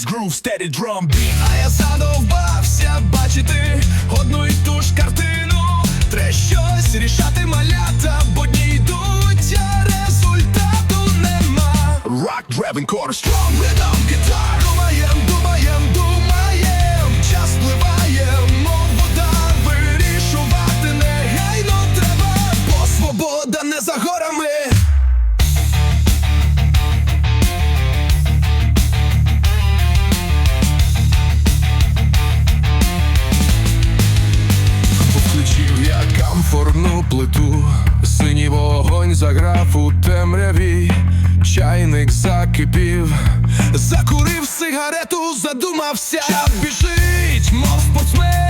bass groove, steady drum beat. А я задовбався бачити одну й ту ж картину. Треба щось рішати малята, бо дні йдуть, а результату нема. Rock driving strong. Strong rhythm guitar Думаєм, думаєм, думаєм Час пливає, мов вода Вирішувати негайно треба Бо свобода не за горами плиту, синій вогонь заграв у темряві, чайник закипів, закурив сигарету, задумався, біжить, мов спортсмен.